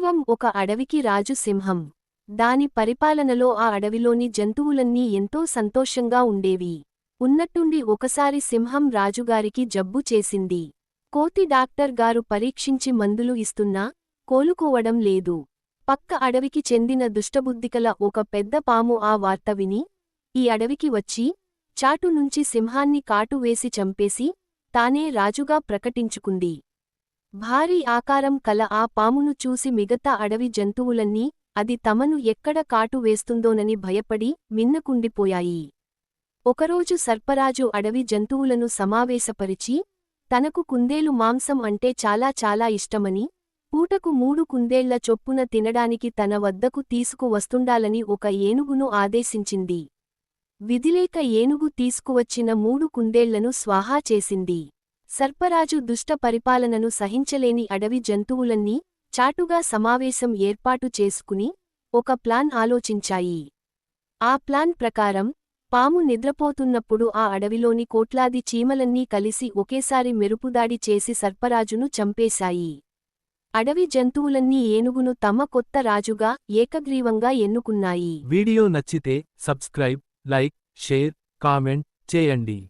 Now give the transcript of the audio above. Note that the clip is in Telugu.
పూర్వం ఒక అడవికి రాజు సింహం. దాని పరిపాలనలో ఆ అడవిలోని జంతువులన్నీ ఎంతో సంతోషంగా ఉండేవి. ఉన్నట్టుండి ఒకసారి సింహం రాజుగారికి జబ్బు చేసింది. కోతి డాక్టర్ గారు పరీక్షించి మందులు ఇస్తున్నా కోలుకోవడం లేదు. పక్క అడవికి చెందిన దుష్టబుద్ధికల ఒక పెద్ద పాము ఆ వార్త విని ఈ అడవికి వచ్చి చాటు నుంచి సింహాన్ని కాటువేసి చంపేసి తానే రాజుగా ప్రకటించుకుంది. భారీ ఆకారం కల ఆ పామును చూసి మిగతా అడవి జంతువులన్నీ అది తమను ఎక్కడ కాటు వేస్తుందోనని భయపడి మిన్నకుండిపోయాయి. ఒకరోజు సర్పరాజు అడవి జంతువులను సమావేశపరిచి తనకు కుందేలు మాంసం అంటే చాలా చాలా ఇష్టమని పూటకు మూడు కుందేళ్ళ చొప్పున తినడానికి తన వద్దకు తీసుకువస్తుండాలని ఒక ఏనుగును ఆదేశించింది. విధిలేక ఏనుగు తీసుకువచ్చిన మూడు కుందేళ్ళను స్వాహా చేసింది. సర్పరాజు దుష్ట పరిపాలనను సహించలేని అడవి జంతువులన్నీ చాటుగా సమావేశం ఏర్పాటు చేసుకుని ఒక ప్లాన్ ఆలోచించాయి. ఆ ప్లాన్ ప్రకారం పాము నిద్రపోతున్నప్పుడు ఆ అడవిలోని కోట్లాది చీమలన్నీ కలిసి ఒకేసారి మెరుపుదాడి చేసి సర్పరాజును చంపేశాయి. అడవి జంతువులన్నీ ఏనుగును తమ కొత్త రాజుగా ఏకగ్రీవంగా ఎన్నుకున్నాయి. వీడియో నచ్చితే సబ్స్క్రైబ్ లైక్ షేర్ కామెంట్ చేయండి.